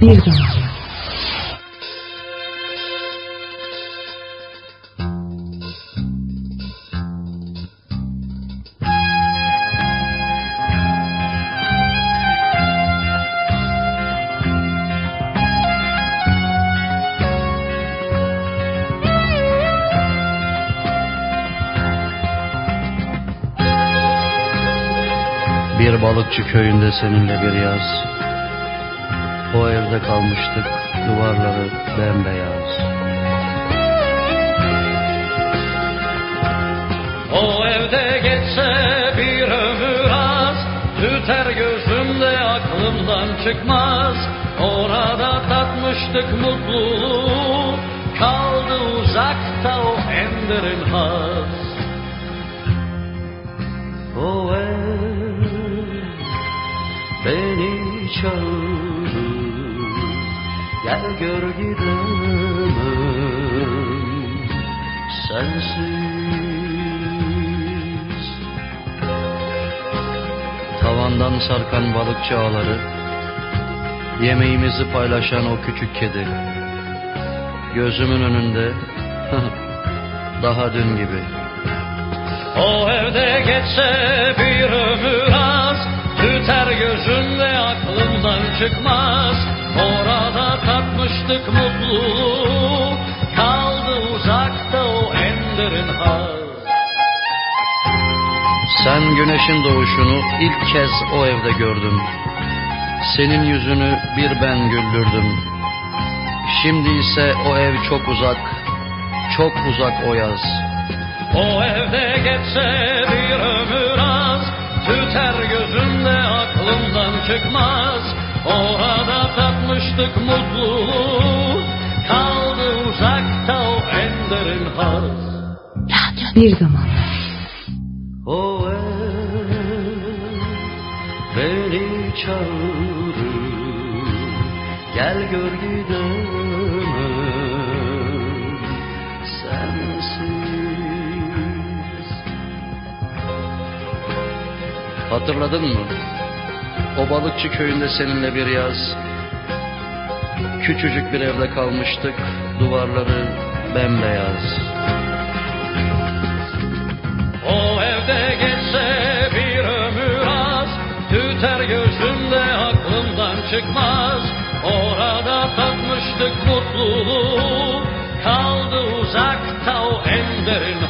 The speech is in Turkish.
Bir. Bir balıkçı köyünde seninle bir yaz. O evde kalmıştık, duvarları bembeyaz. O evde geçse bir ömür az Tüter gözümde aklımdan çıkmaz. Orada tatmıştık mutluluğu Kaldı uzakta o en derin haz. O ev beni çağırır Gel gör gidemem sensiz Tavandan sarkan balıkçı ağları, yemeğimizi paylaşan o küçük kedi. Gözümün önünde, daha dün gibi. O evde geçse bir ömür az Tüter gözünde aklımdan çıkmaz Orada tatmıştık mutluluğu Kaldı uzakta o en derin haz Sen güneşin doğuşunu ilk kez o evde gördüm. Senin yüzünü bir ben güldürdüm. Şimdi ise o ev çok uzak, çok uzak o yaz. O evde geçse bir ömür az Tüter gözünde aklımdan çıkmaz Orada tatmıştık mutluluğu Kaldı uzakta o en derin haz Bir zamanlar. O ev beni çağırır. Gel gör gidemem sensiz. Hatırladın mı? O balıkçı köyünde seninle bir yaz. Küçücük bir evde kalmıştık, duvarları bembeyaz. O evde geçse bir ömür az Tüter gözümde aklımdan çıkmaz Orada tatmıştık mutluluğu Kaldı uzakta o en derin